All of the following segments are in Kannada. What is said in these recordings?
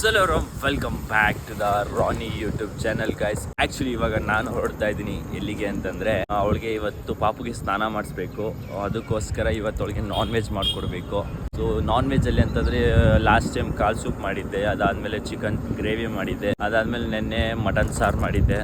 ಸಲೋರು welcome back to the Rani YouTube channel guys actually ಇವಾಗ ನಾನು ಹೊರಡ್ತಾ ಇದ್ದೀನಿ ಎಲ್ಲಿಗೆ ಅಂತಂದ್ರೆ ಅವಳಿಗೆ ಇವತ್ತು ಪಾಪುಗೆ ಸ್ನಾನ ಮಾಡಿಸ್ಬೇಕು. ಅದಕ್ಕೋಸ್ಕರ ಇವತ್ತು ಅವಳಿಗೆ ನಾನ್ ವೆಜ್ ಮಾಡಿಕೊಡ್ಬೇಕು. ಸೊ ನಾನ್ ವೆಜ್ ಅಲ್ಲಿ ಅಂತಂದ್ರೆ ಲಾಸ್ಟ್ ಟೈಮ್ ಕಾಲ್ ಸೂಪ್ ಮಾಡಿದ್ದೆ, ಅದಾದ್ಮೇಲೆ ಚಿಕನ್ ಗ್ರೇವಿ ಮಾಡಿದ್ದೆ, ಅದಾದ್ಮೇಲೆ ನಿನ್ನೆ ಮಟನ್ ಸಾರು ಮಾಡಿದ್ದೆ.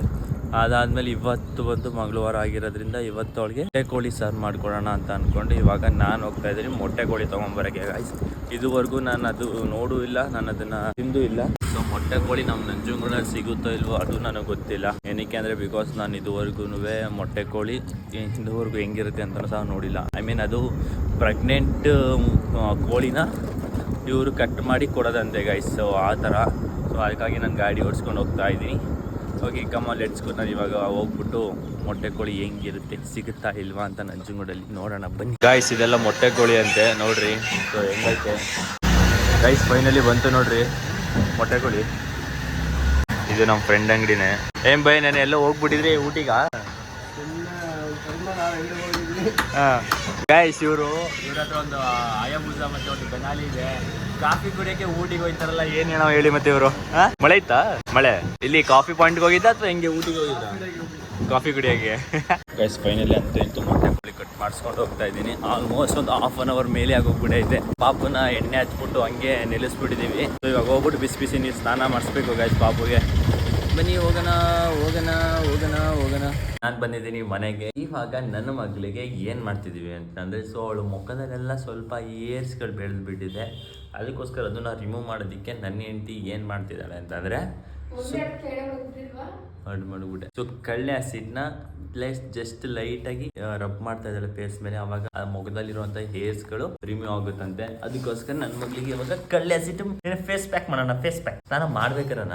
ಅದಾದ್ಮೇಲೆ ಇವತ್ತು ಬಂದು ಮಂಗಳವಾರ ಆಗಿರೋದ್ರಿಂದ ಇವತ್ತು ಅವಳಿಗೆ ಮೊಟ್ಟೆ ಕೋಳಿ ಸಾರು ಮಾಡ್ಕೊಡೋಣ ಅಂತ ಅನ್ಕೊಂಡು ಇವಾಗ ನಾನು ಹೋಗ್ತಾ ಇದ್ದೀನಿ. ಮೊಟ್ಟೆ ಕೋಳಿ ತಗೊಂಬರಕ್ಕೆ ಗಾಯ್ಸ್ ಇದುವರೆಗೂ ನಾನು ಅದು ನೋಡೂ ಇಲ್ಲ, ನಾನು ಅದನ್ನ ತಿಂದು ಇಲ್ಲ. ಸೊ ಮೊಟ್ಟೆ ಕೋಳಿ ನಮ್ಮ ನಂಜುಂಗೂರಲ್ಲಿ ಸಿಗುತ್ತೋ ಇಲ್ವೋ ಅದು ನನಗೆ ಗೊತ್ತಿಲ್ಲ. ಏನಕ್ಕೆ ಅಂದರೆ ಬಿಕಾಸ್ ನಾನು ಇದುವರೆಗೂ ಮೊಟ್ಟೆ ಕೋಳಿ ಇದುವರೆಗೂ ಹೆಂಗಿರುತ್ತೆ ಅಂತ ಸಹ ನೋಡಿಲ್ಲ. ಐ ಮೀನ್ ಅದು ಪ್ರೆಗ್ನೆಂಟ್ ಕೋಳಿನ ಇವರು ಕಟ್ ಮಾಡಿ ಕೊಡೋದಂತೆ ಗಾಯ್ಸ್ ಸೊ ಆ ಥರ. ಸೊ ಅದಕ್ಕಾಗಿ ನಾನು ಗಾಡಿ ಓಡಿಸ್ಕೊಂಡು ಹೋಗ್ತಾ ಇದ್ದೀನಿ. ಹೋಗಿ ಕಮ್ಮ ಲೆಟ್ಸ್ಕೊ ನಾನು ಇವಾಗ ಹೋಗ್ಬಿಟ್ಟು ಮೊಟ್ಟೆ ಕೋಳಿ ಹೆಂಗಿರುತ್ತೆ ಸಿಗುತ್ತಾ ಇಲ್ವಾ ಅಂತ ನಂಜುಂಗೂಡಲ್ಲಿ ನೋಡೋಣ ಬನ್ನಿ. ಗಾಯ್ಸ್ ಇದೆಲ್ಲ ಮೊಟ್ಟೆ ಕೋಳಿ ಅಂತೆ ನೋಡ್ರಿ. ಸೊ ಹೆಂಗೈತೆ? ಗಾಯ್ಸ್ ಫೈನಲಿ ಬಂತು ನೋಡ್ರಿ ಮೊಟ್ಟೆ ಕೋಳಿ ಇದು ನಮ್ಮ ಫ್ರೆಂಡ್ ಅಂಗಡಿನೇ. ಏನ್ ಬೈ ನಾನು ಎಲ್ಲ ಹೋಗ್ಬಿಟ್ಟಿದ್ರಿ ಊಟಿಗ? ಗಾಯ್ಸ್ ಇವರು, ಇವ್ರ ಹತ್ರ ಒಂದು ಅಯಬೂಜ ಮತ್ತೆ ಒಂದು ಬೆನಾಲಿ ಇದೆ. ಕಾಫಿ ಕುಡಿಯಕ್ಕೆ ಊಟಿಗೆ ಏನ್ ಏನೋ ಹೇಳಿ ಮತ್ತೆ ಇವರು? ಮಳೆ ಇತ್ತಾ? ಮಳೆ. ಇಲ್ಲಿ ಕಾಫಿ ಪಾಯಿಂಟ್ಗೆ ಹೋಗಿದ್ದ ಅಥವಾ ಹೆಂಗೆ ಊಟಿಗೆ ಹೋಗಿದ್ದ? ಕಾಫಿ ಕುಡಿಯೋಕೆ ಗೈಸ್ ಫೈನಲಿ ಅಂತ ಇತ್ತು ಮೊಟ್ಟೆ ಕಟ್ ಮಾಡಿಸ್ಕೊಂಡು ಹೋಗ್ತಾ ಇದ್ದೀನಿ. ಆಲ್ಮೋಸ್ಟ್ ಒಂದು ಹಾಫ್ ಅನ್ ಅವರ್ ಮೇಲೆ ಆಗೋಗ್ಬಿಟ್ಟೈತೆ ಪಾಪುನ ಎಣ್ಣೆ ಹಚ್ಬಿಟ್ಟು ಹಂಗೆ ನಿಲ್ಲಿಸ್ಬಿಟ್ಟಿದೀವಿ So ಇವಾಗ ಹೋಗ್ಬಿಟ್ಟು ಬಿಸಿ ಬಿಸಿ ನೀರು ಸ್ನಾನ ಮಾಡಿಸ್ಬೇಕು ಗೈಸ್ ಪಾಪುಗೆ. ಬನ್ನಿ ಹೋಗೋಣ ಹೋಗೋಣ ಹೋಗೋಣ ಹೋಗೋಣ. ನಾನು ಬಂದಿದ್ದೀನಿ ಮನೆಗೆ. ಇವಾಗ ನನ್ನ ಮಗಳಿಗೆ ಏನು ಮಾಡ್ತಿದ್ದೀವಿ ಅಂತಂದರೆ ಸೊ ಅವಳು ಮುಖದಲ್ಲೆಲ್ಲ ಸ್ವಲ್ಪ ಏರ್ಸ್ಗಳು ಬೆಳೆದು ಬಿಟ್ಟಿದೆ ಅದಕ್ಕೋಸ್ಕರ ಅದನ್ನು ರಿಮೂವ್ ಮಾಡೋದಕ್ಕೆ ನನ್ನ ಹೆಂಡತಿ ಏನು ಮಾಡ್ತಿದ್ದಾಳೆ ಅಂತಂದರೆ ಅಡ್ ಮಾಡಿಬಿಟ್ಟೆ. ಸೊ ಕಳ್ಳೆ ಆಸಿಡ್ನ ಪ್ಲೇಸ್ ಜಸ್ಟ್ ಲೈಟಾಗಿ ರಬ್ ಮಾಡ್ತಾ ಇದ್ದಾಳೆ ಫೇಸ್ ಮೇಲೆ. ಅವಾಗ ಆ ಮುಖದಲ್ಲಿರುವಂಥ ಹೇರ್ಸ್ಗಳು ರಿಮೂವ್ ಆಗುತ್ತಂತೆ. ಅದಕ್ಕೋಸ್ಕರ ನನ್ನ ಮಗಳಿಗೆ ಇವಾಗ ಕಳ್ಳೆ ಆಸಿಡ್ ಫೇಸ್ ಪ್ಯಾಕ್ ಮಾಡೋಣ ಫೇಸ್ ಪ್ಯಾಕ್ ನಾನು ಮಾಡ್ಬೇಕರಣ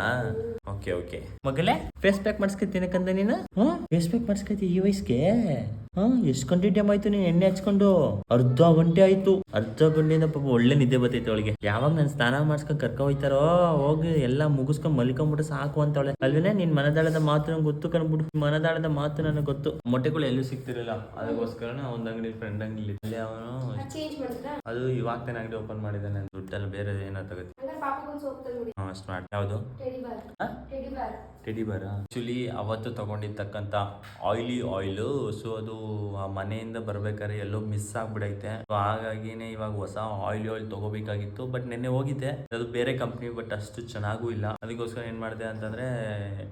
ಓಕೆ ಓಕೆ ಮಗಳೇ ಫೇಸ್ ಪ್ಯಾಕ್ ಮಾಡಿಸ್ಕೊತೀನಕ್ಕಂದ ನೀನು? ಹ್ಮ್ ಫೇಸ್ ಪ್ಯಾಕ್ ಮಾಡಿಸ್ಕೊತಿ ಈ ವಯಸ್ಸಿಗೆ ಹಾ ಎಷ್ಟು ಗಂಟೆ ಟೈಮ್ ಆಯ್ತು ನೀನು ಎಣ್ಣೆ ಹಚ್ಕೊಂಡು? ಅರ್ಧ ಗಂಟೆ ಆಯ್ತು. ಅರ್ಧ ಗಂಟೆಯಿಂದ ಪಾಪ ಒಳ್ಳೆ ನಿದ್ದೆ ಬರ್ತೈತೆ ಅವಳಿಗೆ. ಯಾವಾಗ ನಾನು ಸ್ನಾನ ಮಾಡ್ಸ್ಕೊಂಡ್ ಕರ್ಕೊ ಹೋಯ್ತಾರೋ? ಹೋಗಿ ಎಲ್ಲ ಮುಗಿಸ್ಕೊಂಡ್ ಮಲ್ಕೊಂಡ್ಬಿಟ್ಟು ಸಾಕು ಅಂತವಳೆ. ಅಲ್ವೇನೆ ನಿನ್ ಮನದಾಳದ ಮಾತು ನಂಗೆ ಗೊತ್ತು ಕಂಡ್ಬಿಟ್ಟು ಮನದಾಳದ ಮಾತು ನನಗೆ ಗೊತ್ತು. ಮೊಟ್ಟೆಗಳು ಎಲ್ಲೂ ಸಿಗ್ತಿರಲಿಲ್ಲ. ಅದಕ್ಕೋಸ್ಕರ ಒಂದ್ ಅಂಗಡಿ ಫ್ರೆಂಡ್ ಅಂಗಡಿ ಅಲ್ಲಿ ಅವನು ಅದು ಇವಾಗ ತಾನೆ ಅಂಗಡಿ ಓಪನ್ ಮಾಡಿದ್ದಾನೆ. ದುಡ್ಡೆಲ್ಲ ಬೇರೆ ಏನೋ ತಗೋತಿ. ಹಾಂ ಸ್ಮಾರ್ಟ್ ಯಾವುದು? ಟೆಡಿ ಬಾರ್ ಹಾ? Teddy bar teddy bar actually ಅವತ್ತು ತಗೊಂಡಿರ್ತಕ್ಕಂತ ಆಯಿಲಿ ಆಯಿಲು ಸೊ ಅದು ಆ ಮನೆಯಿಂದ ಬರ್ಬೇಕಾದ್ರೆ ಎಲ್ಲೋ ಮಿಸ್ ಆಗ್ಬಿಡೈತೆ. ಸೊ ಹಾಗಾಗಿನೇ ಇವಾಗ ಹೊಸ ಆಯಿಲಿ ಆಯಿಲ್ ತಗೋಬೇಕಾಗಿತ್ತು ಬಟ್ ನಿನ್ನೆ ಹೋಗಿದ್ದೆ. ಅದು ಬೇರೆ ಕಂಪ್ನಿ ಬಟ್ ಅಷ್ಟು ಚೆನ್ನಾಗೂ ಇಲ್ಲ. ಅದಕ್ಕೋಸ್ಕರ ಏನ್ ಮಾಡಿದೆ ಅಂತಂದ್ರೆ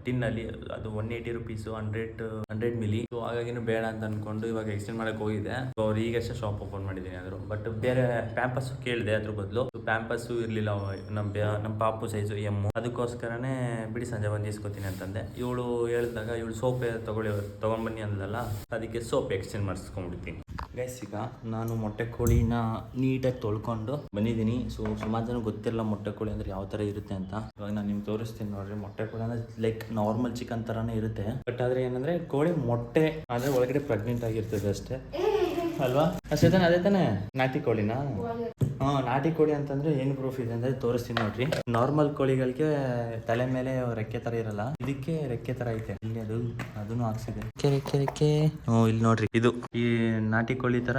ಟಿನ್ ಅಲ್ಲಿ ಅದು one eighty rupees hundred hundred ml so ಹಾಗಾಗಿನೂ ಬೇಡ ಅಂತ ಅನ್ಕೊಂಡು ಇವಾಗ ಎಕ್ಸ್ಟೆಂಡ್ ಮಾಡಕ್ ಹೋಗಿದ್ದೆ. ಸೊ ಅವ್ರು ಈಗಷ್ಟೇ ಶಾಪ್ ಓಪನ್ ಮಾಡಿದೀನಿ ಆದ್ರು. ಬಟ್ ಬೇರೆ ಪ್ಯಾಂಪಸ್ ಕೇಳಿದೆ ಅದ್ರ ಬದಲು. ಪ್ಯಾಂಪಸ್ ಇರ್ಲಿಲ್ಲ ನಮ್ಮ ನಮ್ಮ ಪಾಪು ಸೈಜು ಎಮ್ಮು. ಅದಕ್ಕೋಸ್ಕರನೇ ಬಿಡಿ ಸಂಜೆ ಬಂದು ಇಸ್ಕೊತೀನಿ ಅಂತಂದೆ. ಇವಳು ಹೇಳಿದಾಗ ಇವಳು ಸೋಪ್ ತಗೊಳ್ಳಿ, ತಗೊಂಡ್ಬನ್ನಿ ಅಂದಲ್ಲ ಅದಕ್ಕೆ ಸೋಪ್ ಎಕ್ಸ್ಚೇಂಜ್ ಮಾಡಿಸ್ಕೊಂಡ್ಬಿಡ್ತೀನಿ. ಗೈಸ್ ಈಗ ನಾನು ಮೊಟ್ಟೆ ಕೋಳಿನ ನೀಟಾಗಿ ತೊಳ್ಕೊಂಡು ಬಂದಿದ್ದೀನಿ. ಸೊ ಸುಮಾರು ಜನ ಗೊತ್ತಿರಲ್ಲ ಮೊಟ್ಟೆ ಕೋಳಿ ಅಂದ್ರೆ ಯಾವ ಥರ ಇರುತ್ತೆ ಅಂತ. ಇವಾಗ ನಾನು ನಿಮ್ಗೆ ತೋರಿಸ್ತೀನಿ ನೋಡ್ರಿ. ಮೊಟ್ಟೆ ಕೋಳಿ ಅಂದರೆ ಲೈಕ್ ನಾರ್ಮಲ್ ಚಿಕನ್ ಥರನೇ ಇರುತ್ತೆ. ಬಟ್ ಆದರೆ ಏನಂದ್ರೆ ಕೋಳಿ ಮೊಟ್ಟೆ ಆದರೆ ಒಳಗಡೆ ಪ್ರೆಗ್ನೆಂಟ್ ಆಗಿರ್ತದೆ ಅಷ್ಟೇ. ಅಲ್ವಾ? ಅಷ್ಟೇ ತಾನೆ ಅದೇ ತಾನೆ. ನಾಟಿ ಕೋಳಿನಾ? ಹಾ ನಾಟಿ ಕೋಳಿ ಅಂತಂದ್ರೆ ಏನು ಪ್ರೂಫ್ ಇದೆ ಅಂದ್ರೆ ತೋರಿಸ್ತೀನಿ ನೋಡ್ರಿ. ನಾರ್ಮಲ್ ಕೋಳಿಗಳಿಗೆ ತಲೆ ಮೇಲೆ ರೆಕ್ಕೆ ತರ ಇರಲ್ಲ. ಇದಕ್ಕೆ ರೆಕ್ಕೆ ತರ ಐತೆ. ಇಲ್ಲಿ ಅದು ಅದನ್ನು ಹಾಕ್ಸಿದೆ. ರೆಕ್ಕೆ ರೆಕ್ಕೆ ರೆಕ್ಕೆ. ಹ್ಞೂ ಇಲ್ಲಿ ನೋಡ್ರಿ ಇದು. ಈ ನಾಟಿ ಕೋಳಿ ತರ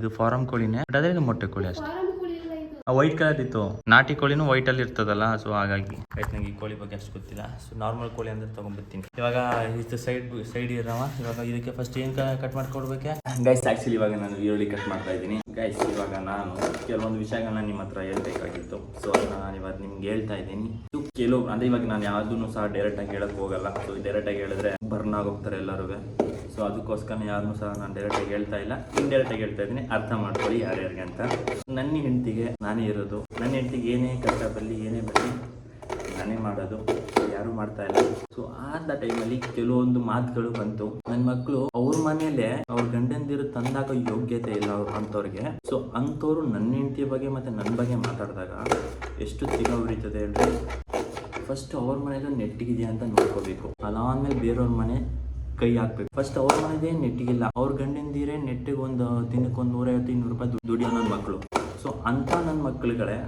ಇದು ಫಾರಂ ಕೋಳಿನೇ. ಬಟ್ ಅದೇ ಇದು ಮೊಟ್ಟೆ ಕೋಳಿ ಅಷ್ಟೇ ಫಾರಂ ಕೋಳಿ ಇಲ್ಲ ಇದು ವೈಟ್ ಕಲರ್ ಇತ್ತು. ನಾಟಿ ಕೋಳಿನೂ ವೈಟ್ ಅಲ್ಲಿ ಇರ್ತದಲ್ಲ ಸೊ ಹಾಗಾಗಿ. ಆಯ್ತು ನಂಗೆ ಈ ಕೋಳಿ ಬಗ್ಗೆ ಅಷ್ಟು ಗೊತ್ತಿಲ್ಲ. ಸೊ ನಾರ್ಮಲ್ ಕೋಳಿ ಅಂದ್ರೆ ತಗೊಂಡ್ಬರ್ತೀನಿ. ಇವಾಗ ಇದು ಸೈಡ್ ಸೈಡ್ ಇರವ. ಇವಾಗ ಇದಕ್ಕೆ ಫಸ್ಟ್ ಏನ್ ಕಟ್ ಮಾಡ್ಕೊಡ್ಬೇಕೆ? ಗೈಸ್ ಆಕ್ಚುಲಿ ಇವಾಗ ನಾನು ಈರುಳ್ಳಿ ಕಟ್ ಮಾಡ್ತಾ ಇದ್ದೀನಿ. ಗೈಸ್ ಇವಾಗ ನಾನು ಕೆಲವೊಂದು ವಿಷಯಗಳನ್ನ ನಿಮ್ಮ ಹತ್ರ ಹೇಳ್ಬೇಕಾಗಿತ್ತು. ಸೊ ನಾನು ಇವಾಗ ನಿಮ್ಗೆ ಹೇಳ್ತಾ ಇದ್ದೀನಿ. ಕೆಲವು ಅಂದ್ರೆ ಇವಾಗ ನಾನು ಯಾವ್ದನ್ನು ಸಹ ಡೈರೆಕ್ಟ್ ಆಗಿ ಹೇಳಕ್ ಹೋಗಲ್ಲ. ಸೊ ಡೈರೆಕ್ಟ್ ಆಗಿ ಹೇಳಿದ್ರೆ ಬರ್ನ್ ಆಗೋಗ್ತಾರೆ ಎಲ್ಲರೂ ಸೊ ಅದಕ್ಕೋಸ್ಕರ ಯಾರನ್ನೂ ಸಹ ನಾನು ಡೈರೆಕ್ಟ್ ಆಗಿ ಹೇಳ್ತಾ ಇಲ್ಲ. ಇಂಡೈರೆಕ್ಟ್ ಆಗಿ ಹೇಳ್ತಾ ಇದ್ದೀನಿ. ಅರ್ಥ ಮಾಡ್ಕೊಳ್ಳಿ ಯಾರ್ಯಾರಿಗೆ ಅಂತ. ನನ್ನ ಹೆಂಡತಿಗೆ ನಾನೇ ಇರೋದು. ನನ್ನ ಹೆಂಡತಿಗೆ ಏನೇ ಕಷ್ಟ ಬರಲಿ, ಏನೇ ಬರಲಿ, ನಾನೇ ಮಾಡೋದು. ಯಾರು ಮಾಡ್ತಾ ಇಲ್ಲ. ಸೊ ಆದ ಟೈಮಲ್ಲಿ ಕೆಲವೊಂದು ಮಾತುಗಳು ಬಂತು. ನನ್ನ ಮಕ್ಕಳು ಅವ್ರ ಮನೇಲೆ ಅವ್ರ ಗಂಡಂದಿರು ತಂದಾಗ ಯೋಗ್ಯತೆ ಇಲ್ಲ ಅವ್ರು ಅಂಥವ್ರಿಗೆ. ಸೊ ಅಂಥವ್ರು ನನ್ನ ಹೆಂಡತಿ ಬಗ್ಗೆ ಮತ್ತೆ ನನ್ನ ಬಗ್ಗೆ ಮಾತಾಡಿದಾಗ ಎಷ್ಟು ತಿಗ ಉರಿತದೆ ಹೇಳ್ರಿ? ಫಸ್ಟ್ ಅವ್ರ ಮನೇದು ನೆಟ್ಟಿಗಿದೆಯಾ ಅಂತ ನೋಡ್ಕೋಬೇಕು. ಅದಾದ್ಮೇಲೆ ಬೇರೆಯವ್ರ ಮನೆ ಕೈ ಹಾಕ್ಬೇಕು. ಫಸ್ಟ್ ಅವ್ರ ಮನೆದೇ ನೆಟ್ಟಿಗಿಲ್ಲ ಅವ್ರ ಗಂಡಿಂದಿರೇ ನೆಟ್ಟಿಗೆ ಒಂದು ದಿನಕ್ಕೆ ಒಂದು ನೂರೈವತ್ತು, ಇನ್ನೂರು ರೂಪಾಯಿ ದುಡಿಯೋ ನನ್ನ ಮಕ್ಕಳು ಸೊ ಅಂತ ನನ್ನ ಮಕ್ಕಳುಗಳೇ